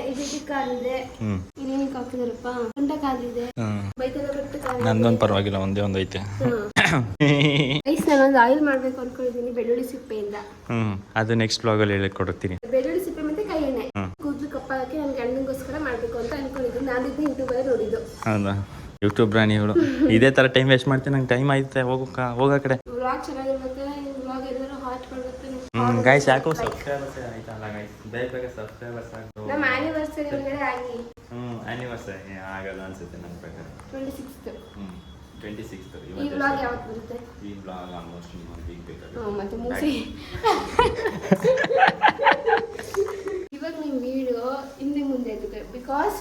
ನಂದೊಂದ್ ಪರವಾಗಿಲ್ಲ ಒಂದೇ ಒಂದು ಐತೆ. ಆಯಿಲ್ ಮಾಡ್ಬೇಕು ಅನ್ಕೊಂಡಿದ್ದೀನಿ ಬೆಳ್ಳುಳ್ಳಿ ಸಿಪ್ಪೆಯಿಂದ. ಹ್ಮ್. ಅದು ನೆಕ್ಸ್ಟ್ ಬ್ಲಾಗಲ್ಲಿ ಅಲ್ಲಿ ಹೇಳಿ ಸಿಪ್ಪೆ ಮತ್ತೆ ಕೈ ಎಣ್ಣೆ ಹ್ಮ್. ಕೂದಲು ಕಪ್ಪಾಗಕ್ಕೆ ನನ್ನ ಗಂಡನಿಗೋಸ್ಕರ ಮಾಡ್ಬೇಕು ಅಂತ ಅನ್ಕೊಂಡಿದ್ದೀನಿ ನಾನು ಇದನ್ನ ಯೂಟ್ಯೂಬಲ್ಲಿ ನೋಡಿದ್ದು ಹೌದಾ? ಯೂಟ್ಯೂಬ್ ರಾಣಿಗಳು ಇದೇ ಥರ ಟೈಮ್ ವೇಸ್ಟ್ ಮಾಡ್ತೀನಿ ನಂಗೆ ಟೈಮ್ ಆಯ್ತೆ ಹೋಗೋಕ ಹೋಗೋ ಕಡೆ. ಹ್ಞೂ ಹ್ಮ್ ಯಾಕೋ ಸಬ್ಸ್ಕ್ರೈಬರ್ಸ್ ಆಯ್ತಲ್ಲ ಗೈಸ್ ಬೇಗ ಬೇಗ ಸಬ್ಸ್ಕ್ರೈಬರ್ಸ್ ಆನಿವರ್ಸರಿ ಆಗಿ. ಹ್ಮ್ ಆ್ಯನಿವರ್ಸರಿ ಆಗಲ್ಲ ಅನ್ಸುತ್ತೆ ನನ್ನ ಪ್ರಕಾರ. ಟ್ವೆಂಟಿ ಸಿಕ್ಸ್ತ್ ಹ್ಮ್ ಟ್ವೆಂಟಿ ಸಿಕ್ಸ್ತ್ ಈ ವ್ಲಾಗ್ ಯಾವತ್ತು ಬರುತ್ತೆ? ಈ ಬ್ಲಾಗ್ ಆಲ್ಮೋಸ್ಟ್ ಒಂದು ವೀಕ್ ಬೇಕಾಗುತ್ತೆ. ಇವಾಗ ನಿಮ್ಮ ವಿಡಿಯೋ ಹಿಂದೆ ಮುಂದೆ ಬಿಕಾಸ್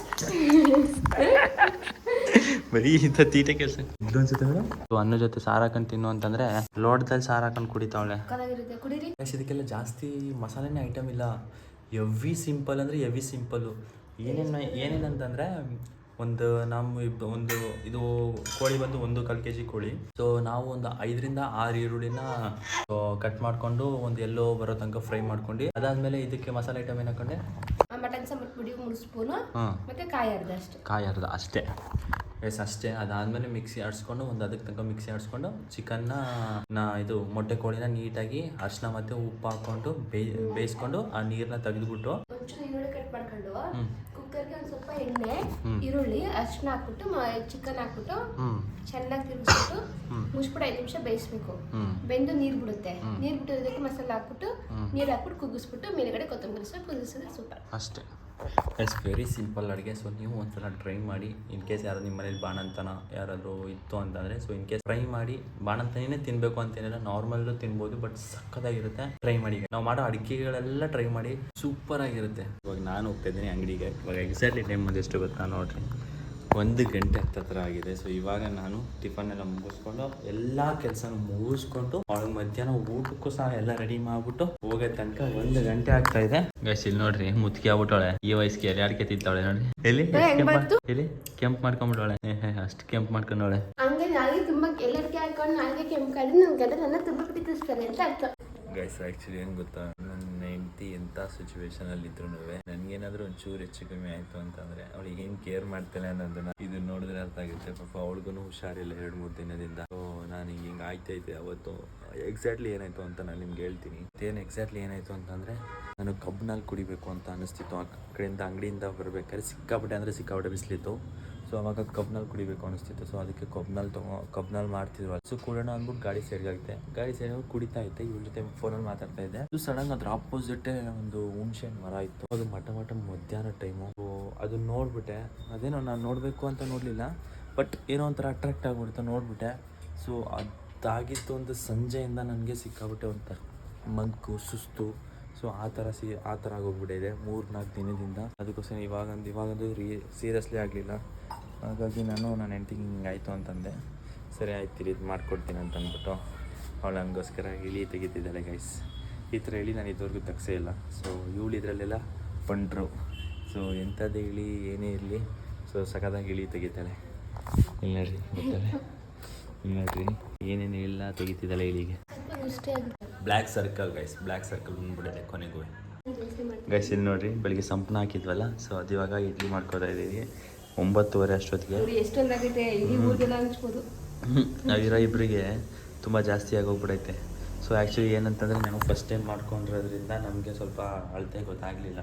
ಬರೀ ಇಂಥ ತೀಟೆ ಕೆಲಸ. ಇನ್ನೊಂದ್ಸತಿ ಮೇಡಮ್? ಅನ್ನ ಜೊತೆ ಸಾರು ಹಾಕೊಂಡು ತಿನ್ನು ಅಂತಂದ್ರೆ ಲೋಟದಲ್ಲಿ ಸಾರು ಹಾಕೊಂಡು ಕುಡಿತಾವಳೆ. ಇದಕ್ಕೆಲ್ಲ ಜಾಸ್ತಿ ಮಸಾಲೆನೇ ಐಟಮ್ ಇಲ್ಲ. ಎವಿ ಸಿಂಪಲ್ ಅಂದರೆ ಎವಿ ಸಿಂಪಲ್ಲು ಏನೇನು ಅಂತಂದ್ರೆ ಒಂದು ನಮ್ಮ ಇಬ್ಬ ಒಂದು ಇದು ಕೋಳಿ ಬಂದು ಒಂದು ಕಾಲು ಕೆ ಜಿ ಕೋಳಿ. ಸೊ ನಾವು ಒಂದು ಐದರಿಂದ ಆರು ಈರುಳ್ಳಿನ ಕಟ್ ಮಾಡಿಕೊಂಡು ಒಂದು ಎಲ್ಲೋ ಬರೋ ತನಕ ಫ್ರೈ ಮಾಡ್ಕೊಂಡು. ಅದಾದಮೇಲೆ ಇದಕ್ಕೆ ಮಸಾಲೆ ಐಟಮ್ ಏನು ಹಾಕೊಂಡೆ? ಮಟನ್ ಸಾಂಬಾರ್ ಪುಡಿ ಮೂರು ಸ್ಪೂನು ಹಾಂ ಮತ್ತೆ ಕಾಯಿ ಅರ್ಧ ಅಷ್ಟೇ. ಕಾಯಿ ಅರ್ಧ ಅಷ್ಟೇ. ಎಸ್ ಅಷ್ಟೇ ಅದಾದ್ಮೇಲೆ ಮಿಕ್ಸಿ ಆಡಿಸ್ಕೊಂಡು ಒಂದು ಅದಕ್ಕೆ ತನಕ ಮಿಕ್ಸಿ ಆಡಿಸ್ಕೊಂಡು ಚಿಕನ್ನ ನಾ ಇದು ಮೊಟ್ಟೆ ಕೋಳಿನ ನೀಟಾಗಿ ಅರಿಶಿನ ಮತ್ತು ಉಪ್ಪು ಹಾಕ್ಕೊಂಡು ಬೇಯ್ ಬೇಯಿಸ್ಕೊಂಡು ಆ ನೀರನ್ನ ತೆಗೆದುಬಿಟ್ಟು ಈರುಳ್ಳಿ ಕಟ್ ಮಾಡ್ಕೊಂಡು. ಕುಕ್ಕರ್ಗೆ ಒಂದು ಸ್ವಲ್ಪ ಎಣ್ಣೆ. ಈರುಳ್ಳಿ ಅರಿಶಿನ ಹಾಕ್ಬಿಟ್ಟು ಚಿಕನ್ ಹಾಕ್ಬಿಟ್ಟು ಚೆನ್ನಾಗಿ ತಿರುಗಿಸ್ಬಿಟ್ಟು. ಮುಚ್ಬಿಟ್ಟು ಐದು ನಿಮಿಷ ಬೇಯಿಸ್ಬೇಕು ಬೆಂದು ನೀರು ಬಿಡುತ್ತೆ ನೀರು ಬಿಟ್ಟಿರೋದಕ್ಕೆ ಮಸಾಲೆ ಹಾಕ್ಬಿಟ್ಟು. ನೀರು ಹಾಕ್ಬಿಟ್ಟು ಕುಗ್ಗಿಸ್ಬಿಟ್ಟು ಮೇಲ್ಗಡೆ ಕೊತ್ತಂಬರಿ ಸೊಪ್ಪು ಕುದಿಸಿದ್ರೆ ಸೂಪರ್ ಅಷ್ಟೇ ಎಸ್ ವೆರಿ ಸಿಂಪಲ್ ಅಡುಗೆ. ಸೊ ನೀವು ಒಂದ್ಸಲ ಟ್ರೈ ಮಾಡಿ. ಇನ್ ಕೇಸ್ ಯಾರು ನಿಮ್ಮ ಮನೇಲಿ ಬಾಣಂತನ ಯಾರಾದರೂ ಇತ್ತು ಅಂತಂದರೆ ಸೊ ಇನ್ ಕೇಸ್ ಟ್ರೈ ಮಾಡಿ. ಬಾಣಂತನೇ ತಿನ್ನಬೇಕು ಅಂತೇನಿಲ್ಲ. ನಾರ್ಮಲ್ಲು ತಿನ್ಬೋದು ಬಟ್ ಸಕ್ಕತ್ತಾಗಿರುತ್ತೆ ಟ್ರೈ ಮಾಡಿ. ನಾವು ಮಾಡೋ ಅಡುಗೆಗಳೆಲ್ಲ ಟ್ರೈ ಮಾಡಿ. ಸೂಪರ್ ಆಗಿರುತ್ತೆ. ಇವಾಗ ನಾನು ಹೋಗ್ತಾ ಇದ್ದೀನಿ ಅಂಗಡಿಗೆ. ಇವಾಗ ಎಕ್ಸಾಕ್ಟ್ಲಿ ಟೈಮ್ ಎಷ್ಟು ಗೊತ್ತಾ? ನೋಡ್ರಿ. ಒಂದು ಗಂಟೆ ಹತ್ತತ್ರ ಆಗಿದೆ. ಸೊ ಇವಾಗ ನಾನು ಟಿಫನ್ ಎಲ್ಲ ಮುಗಿಸ್ಕೊಂಡು ಎಲ್ಲ ಕೆಲಸನೂ ಮುಗಿಸ್ಕೊಂಡು ಅವಳಿಗೆ ಮಧ್ಯಾಹ್ನ ಊಟಕ್ಕೂ ಸಹ ಎಲ್ಲ ರೆಡಿ ಮಾಡ್ಬಿಟ್ಟು ಹೋಗೋ ತನಕ ಒಂದು ಗಂಟೆ ಆಗ್ತಾ ಇದೆ. ಗೈಸ್ ಇಲ್ಲಿ ನೋಡ್ರಿ ಮುತ್ಕಿ ಆಗ್ಬಿಟ್ಟವಳೆ. ಈ ವಯಸ್ಸಿಗೆ ಯಾರಿಗೆ ತಿಂತಾವಳೆ ನೋಡಿ ಎಲ್ಲಿ? ಎಲ್ಲಿ? ಕೆಂಪ್ ಮಾಡ್ಕೊಂಬಿಟ್ಟವಳೆ. ಅಷ್ಟು ಕೆಂಪ್ ಮಾಡ್ಕೊಂಡವಳೆ. ಹಂಗೆ ನಾಲ್ಗೆ ಏನ್ ಎಲ್ಲರಿಗೆ ಹಾಕೊಂಡು ನಾಲ್ಗೆ ಕೆಂಪಾದ್ರೆ ನನ್ನ ಗಂಡ ನನ್ನ ತುಂಬ ಪ್ರೀತಿಸ್ತಾರೆ ಅಂತ ಅರ್ಥ. ಗೈಸ್ ಆ್ಯಕ್ಚುಲಿ ಏನು ಗೊತ್ತಾ? ಹೆಂಡತಿ ಎಂಥ ಸಿಚುವೇಶನಲ್ಲಿ ಇದ್ರು ನನಗೇನಾದರೂ ಒಂಚೂರು ಹೆಚ್ಚು ಕಮ್ಮಿ ಆಯಿತು ಅಂತಂದರೆ ಅವಳಿಗೆ ಏನು ಕೇರ್ ಮಾಡ್ತಾಳೆ ಅನ್ನೋದನ್ನ ಇದು ನೋಡಿದ್ರೆ ಅರ್ಥ ಆಗುತ್ತೆ. ಪಾಪ ಅವಳಿಗೂ ಹುಷಾರಿಲ್ಲ ಎರಡು ಮೂರು ದಿನದಿಂದ. ನಾನು ಹಿಂಗೆ ಹಿಂಗೆ ಆಯ್ತೈತೆ ಅವತ್ತು. ಎಕ್ಸಾಕ್ಟ್ಲಿ ಏನಾಯಿತು ಅಂತ ನಾನು ನಿಮ್ಗೆ ಹೇಳ್ತೀನಿ. ಏನು ಎಕ್ಸಾಕ್ಟ್ಲಿ ಏನಾಯಿತು ಅಂತಂದರೆ, ನಾನು ಕಬ್ಬಿನಲ್ಲಿ ಕುಡಿಬೇಕು ಅಂತ ಅನಿಸ್ತಿತ್ತು. ಆ ಕಡೆಯಿಂದ ಅಂಗಡಿಯಿಂದ ಬರಬೇಕಾದ್ರೆ ಸಿಕ್ಕಾಪಟ್ಟೆ ಅಂದರೆ ಸಿಕ್ಕಾಪಟ್ಟೆ ಬಿಸಿಲಿತ್ತು. ಸೊ ಅವಾಗ ಕಬ್ನಲ್ಲಿ ಕುಡಿಬೇಕು ಅನಿಸ್ತಿತ್ತು. ಸೊ ಅದಕ್ಕೆ ಕಬ್ನಲ್ಲಿ ತೊಗೊ ಕಬ್ನಲ್ಲಿ ಮಾಡ್ತಿದ್ರು ಸೊ ಕುಡೋಣ ಅಂದ್ಬಿಟ್ಟು ಗಾಡಿ ಸೈಡ್ಗೆ ಆಗುತ್ತೆ ಗಾಡಿ ಸೈಡ್ ಕುಡಿತಾ ಇದ್ದೆ. ಇವ್ರ ಜೊತೆ ಫೋನಲ್ಲಿ ಮಾತಾಡ್ತಾ ಇದ್ದೆ. ಸೊ ಸಡನ್ ಅದ್ರ ಆಪೋಸಿಟ್ ಒಂದು ಹುಣಸೆ ಮರ ಇತ್ತು. ಅದು ಮಠ ಮಠ ಮಧ್ಯಾಹ್ನ ಟೈಮು ಅದನ್ನ ನೋಡ್ಬಿಟ್ಟೆ. ಅದೇನೋ ನಾನು ನೋಡಬೇಕು ಅಂತ ನೋಡಲಿಲ್ಲ. ಬಟ್ ಏನೋ ಒಂಥರ ಅಟ್ರಾಕ್ಟ್ ಆಗ್ಬಿಡ್ತು ನೋಡಿಬಿಟ್ಟೆ. ಸೊ ಅದಾಗಿತ್ತು ಒಂದು ಸಂಜೆಯಿಂದ ನನಗೆ ಸಿಕ್ಕಾಬಿಟ್ಟೆ ಒಂಥರ ಮಂಕು, ಸುಸ್ತು. ಸೊ ಆ ಥರ ಸಿ ಆ ಥರ ಆಗೋಗ್ಬಿಟ್ಟಿದೆ ಮೂರು ನಾಲ್ಕು ದಿನದಿಂದ. ಅದಕ್ಕೋಸ್ಕರ ಇವಾಗಂದು ಇವಾಗಂದು ರೀ ಸೀರಿಯಸ್ಲಿ ಆಗಲಿಲ್ಲ. ಹಾಗಾಗಿ ನಾನು ನನ್ನ ಹೆಂಡ್ತಿಗೆ ಹಿಂಗೆ ಆಯಿತು ಅಂತಂದೆ. ಸರಿ ಆಯ್ತು ಇದು ಮಾಡ್ಕೊಡ್ತೀನಿ ಅಂತ ಅಂದ್ಬಿಟ್ಟು ಅವಳು ಹಂಗೋಸ್ಕರ ಇಳಿ ತೆಗಿತಿದ್ದಾಳೆ ಗೈಸ್ ಈ ಥರ ಇಳಿ ನಾನು ಇದುವರೆಗೂ ತಗ್ಸೇ ಇಲ್ಲ. ಸೊ ಇವಳು ಇದರಲ್ಲೆಲ್ಲ ಪಂಟ್ರು ಸೊ ಎಂಥದ್ದು ಇಳಿ ಏನೇ ಇರಲಿ ಸೊ ಸಖತ್ತಾಗಿ ಇಳಿ ತೆಗಿತಾಳೆ. ಇಲ್ಲಿ ನೋಡ್ರಿ ಗೊತ್ತಲ್ಲ ಇಲ್ಲಿ ನೋಡ್ರಿ, ಏನೇನು ಇಲ್ಲ ತೆಗಿತಿದ್ದಾಳೆ ಇಳಿಗೆ black circle guys black circle ಬಂದ್ಬಿಟ್ಟಿದೆ ಕೊನೆಗೂ. ಗೈಸ್ ಇಲ್ಲಿ ನೋಡ್ರಿ, ಬೆಳಿಗ್ಗೆ ಸಂಪನ ಹಾಕಿದ್ವಲ್ಲ? ಸೊ ಅದು ಇವಾಗ ಇಡ್ಲಿ ಮಾಡ್ಕೋತಾ ಇದ್ದೀವಿ. ಒಂಬತ್ತುವರೆ ಅಷ್ಟೊತ್ತಿಗೆ. ನಾವಿರೋ ಇಬ್ಬರಿಗೆ ತುಂಬ ಜಾಸ್ತಿ ಆಗೋಗ್ಬಿಡೈತೆ. ಸೊ ಆ್ಯಕ್ಚುಲಿ ಏನಂತಂದರೆ ನಾವು ಫಸ್ಟ್ ಟೈಮ್ ಮಾಡ್ಕೊಂಡಿರೋದ್ರಿಂದ ನಮಗೆ ಸ್ವಲ್ಪ ಅಳತೆ ಗೊತ್ತಾಗಲಿಲ್ಲ.